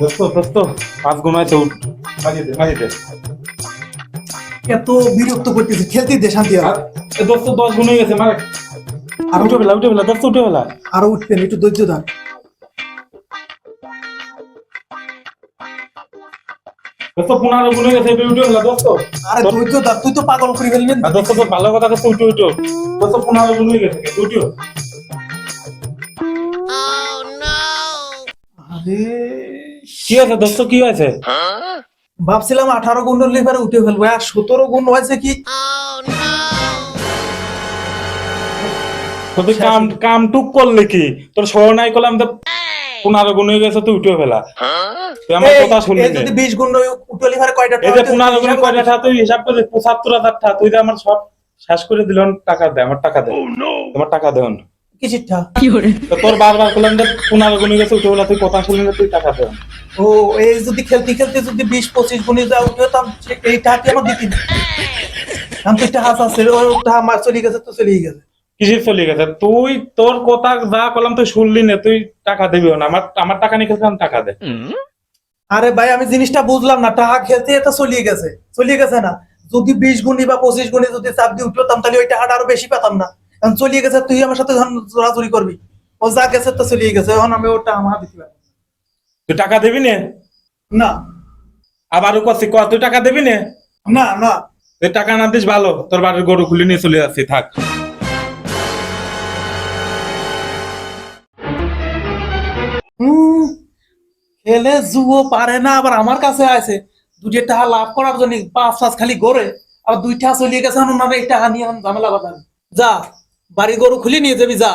দোস্ত দোস্ত পাঁচ গুণ উঠ। মাঝিতে মাঝিতে এত বিরক্ত করতেছে খেলতে দে শান্তি আর। দোস্ত দশ গুণ হয়ে গেছে মারে। আর উঠে বেলা উঠে বেলা দোস্ত উঠে বেলা আরও উঠবেন একটু ধৈর্য ধর। দোস্ত পনেরো গুণ হয়ে গেছে উঠে বেলা দোস্ত। আরে ধৈর্য ধর তুই তো পাগল করে ফেলবেন আর দোস্ত তো ভালো কথা দোস্ত উঠে উঠো। দোস্ত পনেরো গুণ হয়ে গেছে উঠিও আরে কি আছে দোস্ত কি হয়েছে? ভাবছিলাম আঠারো গুণ লিভারে উঠে ফেলব আর সতেরো গুণ হয়েছে কি? তুই কাম কাম টুক করলে কি? তোর সহ নাই করলাম তো পনেরো গুণ হয়ে গেছে তুই উঠে ফেলা। তুই আমার কথা শুনলি যদি বিশ গুণ উঠে লিভারে কয়টা এই যে পনেরো গুণ কয়টা তুই হিসাব করে পঁচাত্তর হাজার টাকা। তুই আমার সব শেষ করে দিল টাকা দে আমার টাকা দে। তোমার টাকা দেন কিসের টা? তো তোর বারবার করলাম যে পনেরো গুণ গেছে উঠে বেলা তুই কথা শুনলি না তুই টাকা দেন ও এই যদি খেলতে খেলতে যদি বিশ পঁচিশ গুণে যা উঠে হতাম সে- এই টাকা আমার দিতি না আমি তো টাকা আছে আমার চলে গেছে তো চলেই গেছে। কিসের চলে গেছে? তুই তোর কথা যা করলাম তুই শুনলি না তুই টাকা দিবি না। আমার আমার টাকা নিয়ে খেলছিলাম টাকা দে। আরে ভাই আমি জিনিসটা বুঝলাম না টাকা খেলতে এটা চলিয়ে গেছে চলিয়ে গেছে না। যদি বিশ গুণি বা পঁচিশ গুণি যদি চাপ দিয়ে উঠতাম তাহলে ওই টাকাটা আরও বেশি পেতাম না। এখন চলিয়ে গেছে তুই আমার সাথে এখন জোরাজুরি করবি ও যা গেছে তো চলিয়ে গেছে এখন আমি ওটা আমার দিতে পারব। তুই টাকা দিবি না? না। আবারও কছি ক তুই টাকা দিবি না? না না। তুই টাকা না দিস ভালো। তোর বাড়ির গরু খুলে নিয়ে চলে যাচ্ছি থাক। খেলে জুও পারে না আবার আমার কাছে আছে। দুটি টাকা লাভ করার জন্য পাঁচ পাঁচ খালি গড়ে আর দুইটা চলিয়ে গেছে ওনারা এই টাকা নিয়ে ঝামেলা বাঁধান যা। বাড়ি গরু খুলে নিয়ে যাবি যা।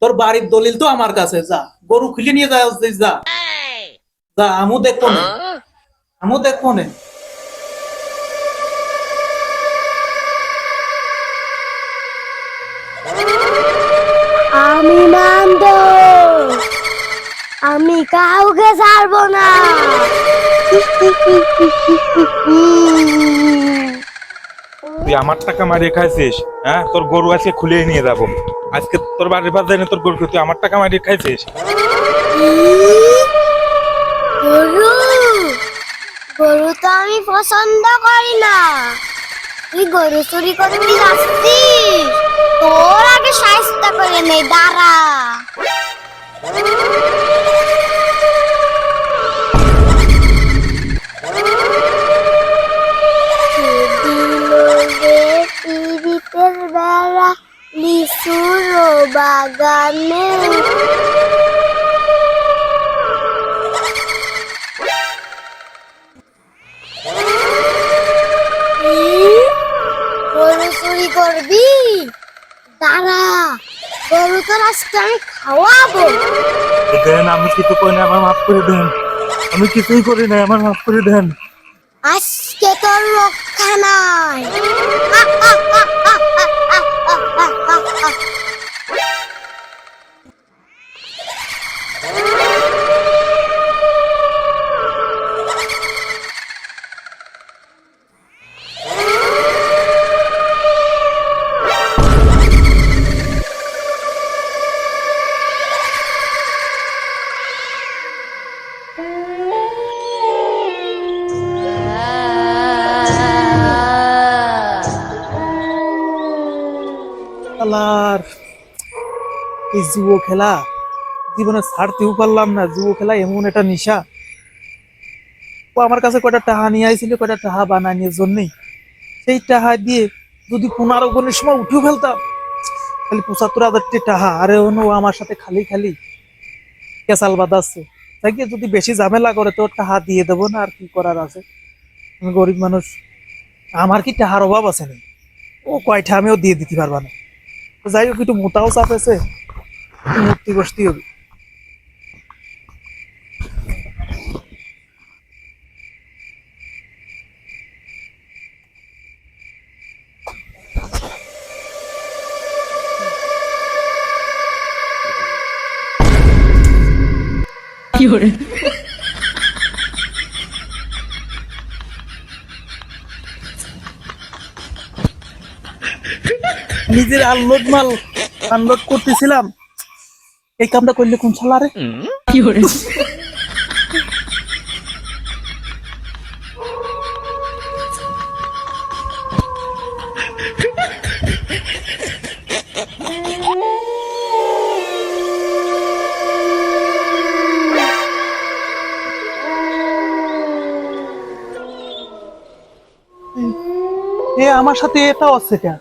তোর বাড়ির দলিল তো আমার কাছে, যা। গরু খুলে নিয়ে যা যা। যা আমু দেখব না। আমু দেখব না। আমি মানব। আমি কাউকে ছাড়বো না। তুই আমার টাকা মারিয়ে খাইছিস হ্যাঁ? তোর গরু আজকে খুলে নিয়ে যাব। আজকে তোর বাড়ির পাশ যায়নি তোর গরু তুই আমার টাকা মারিয়ে খাইছিস। গরু? গরু তো আমি পছন্দ করি না। তুই গরু চুরি করতে যাচ্ছিস? তোর আগে সাহায্য করে নেই দাঁড়া। লিচুর বাগানে। গরু চুরি করবি? দাঁড়া গরু তোর আজকে আমি খাওয়াবো। দেন আমি কিছু করি না আমার মাফ করে দেন। আমি কিছুই করি না আমার মাফ করে দেন। আজকে তোর রক্ষা নাই। ah, ah. আল্লাহর এই জুয়ো খেলা, জীবনে ছাড়তেও পারলাম না। জুয়ো খেলা এমন একটা নিশা। ও আমার কাছে কয়টা টাহা নিয়ে আইছিল, কয়টা টাহা বানানোর জন্যই। সেই টাহা দিয়ে যদি পনেরো গুণের সময় উঠেও ফেলতাম খালি পঁচাত্তর হাজারটি টাহা। আরে অনু আমার সাথে খালি খালি কেসাল বাঁধাচ্ছে তাই যদি বেশি ঝামেলা করে, তো টাহা দিয়ে দেবো না, আর কি করার আছে? আমি গরিব মানুষ, আমার কি টাহার অভাব আছে না ও কয়টা আমিও দিয়ে দিতে পারবা না। যাই হোক একটু মোটাও চাপেছে মূর্তি বসতে হবে নিজের আনলোড মাল আনলোড করতেছিলাম। এই কামটা করলে কোন সালারে কি করে? এ আমার সাথে এটা অস্বীকার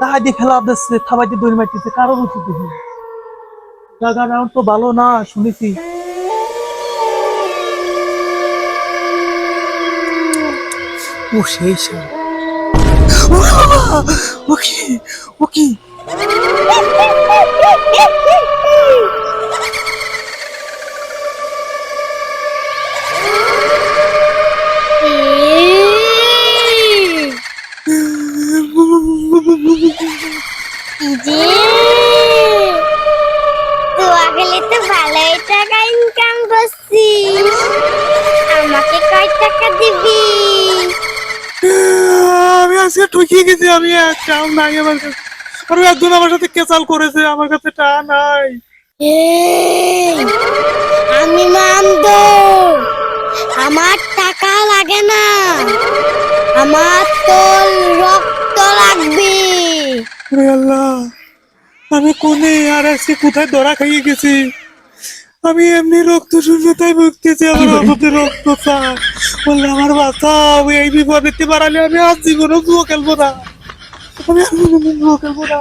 তাহাই দিয়ে খেলা দিচ্ছে থাবাই দিয়ে দড়ি মারতেছে কারোর উচিত দেখি রাউন্ড তো ভালো না, শুনেছি। ও সেই ও কি? ও জি তোয়া গেলে তো ভালোই টাকা ইনকাম করছিস আমাকে কয় টাকা দিবি? আমি আজকে ঠকিয়ে গেছি আমি নাই আমার কাছে। আর একজন আমার সাথে কেচাল করেছে আমার কাছে টাকা নাই। আমি মামদ আমার টাকা লাগে না। আমার তোর রক্ত লাগবে। আল্লাহ। আমি কোনে আর আজকে কোথায় ধরা খাইয়ে গেছি? আমি এমনি রক্ত শূন্যতায় ভুগতেছি আমার অবধি রক্ত চাই। বললে আমার বাঁচাও এই বিপদেতে বাড়ালে আমি আজ জীবনও জুয়ো খেলব না। আমি আর জীবনে জুয়ো খেলব না।